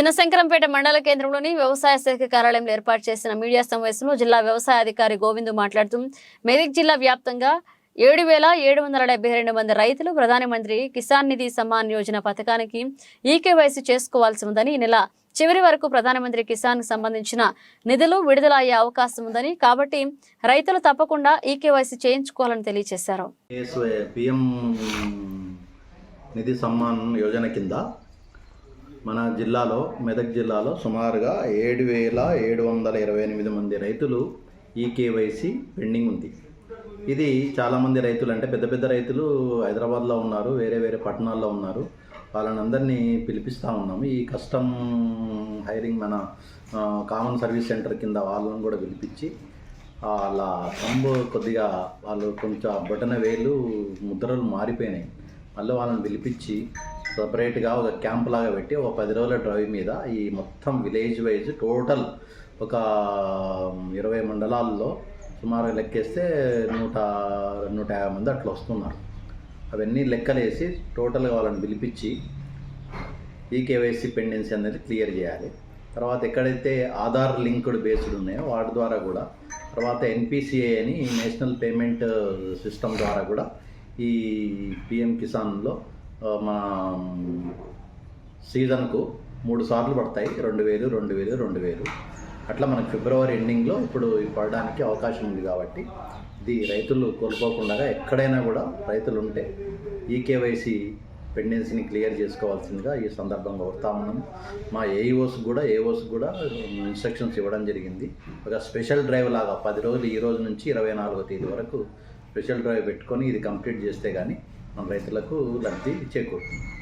చిన్నశంకరంపేట మండల కేంద్రంలోని వ్యవసాయ శాఖ కార్యాలయంలో ఏర్పాటు చేసిన మీడియా సమావేశంలో జిల్లా వ్యవసాయ అధికారి గోవిందు మాట్లాడుతూ మెదక్ జిల్లా వ్యాప్తంగా ఏడు వేల ఏడు వందల డెబ్బై రెండు మంది రైతులు ప్రధానమంత్రి కిసాన్ నిధి సమ్మాన్ యోజన పథకానికి ఈకేవైసీ చేసుకోవాల్సి ఉందని ఈ నెల చివరి వరకు ప్రధానమంత్రి కిసాన్ సంబంధించిన నిధులు విడుదల అయ్యే అవకాశం ఉందని కాబట్టి రైతులు తప్పకుండా ఈకేవైసీ చేయించుకోవాలని తెలియజేశారు. పిఎం నిధి సమ్మాన్ యోజన కింద మన జిల్లాలో మెదక్ జిల్లాలో సుమారుగా ఏడు వేల ఏడు వందల ఇరవై ఎనిమిది మంది రైతులు ఈ కేవైసీ పెండింగ్ ఉంది. ఇది చాలామంది రైతులు అంటే పెద్ద పెద్ద రైతులు హైదరాబాద్లో ఉన్నారు వేరే వేరే పట్టణాల్లో ఉన్నారు. వాళ్ళని అందరినీ పిలిపిస్తూ ఉన్నాము. ఈ కస్టమ్ హైరింగ్ మన కామన్ సర్వీస్ సెంటర్ కింద వాళ్ళని కూడా పిలిపించి వాళ్ళ తంబు కొద్దిగా వాళ్ళు కొంచెం బొటన వేలు ముద్రలు మారిపోయినాయి. మళ్ళీ వాళ్ళని పిలిపించి సపరేట్గా ఒక క్యాంప్ లాగా పెట్టి ఒక పది రోజుల డ్రైవ్ మీద ఈ మొత్తం విలేజ్ వైజ్ టోటల్ ఒక ఇరవై మండలాల్లో సుమారు లెక్కేస్తే నూట నూట యాభై మంది అట్లా వస్తున్నారు. అవన్నీ లెక్కలేసి టోటల్గా వాళ్ళని పిలిపించి ఈ కేవైసీ పెండెన్సీ అనేది క్లియర్ చేయాలి. తర్వాత ఎక్కడైతే ఆధార్ లింక్డ్ బేస్డ్ ఉన్నాయో వాటి ద్వారా కూడా తర్వాత ఎన్పిసిఏ అని నేషనల్ పేమెంట్ సిస్టమ్ ద్వారా కూడా ఈ పిఎం కిసాన్లో మన సీజన్కు మూడు సార్లు పడతాయి. రెండు వేలు రెండు వేలు రెండు వేలు. అట్లా మనకు ఫిబ్రవరి ఎండింగ్లో ఇప్పుడు పడడానికి అవకాశం ఉంది కాబట్టి ఇది రైతులు కోల్పోకుండా ఎక్కడైనా కూడా రైతులు ఉంటే ఈ కేవైసీ పెండెన్సీని క్లియర్ చేసుకోవాల్సిందిగా ఈ సందర్భంగా కోరుతా ఉన్నాం. మా ఏఈఓస్ కూడా ఏఓస్ కూడా ఇన్స్ట్రక్షన్స్ ఇవ్వడం జరిగింది. ఒక స్పెషల్ డ్రైవ్ లాగా పది రోజులు ఈ రోజు నుంచి ఇరవై నాలుగో తేదీ వరకు స్పెషల్ డ్రైవ్ పెట్టుకొని ఇది కంప్లీట్ చేస్తే కానీ రైతులకు లబ్ధి చేకూరుతుంది.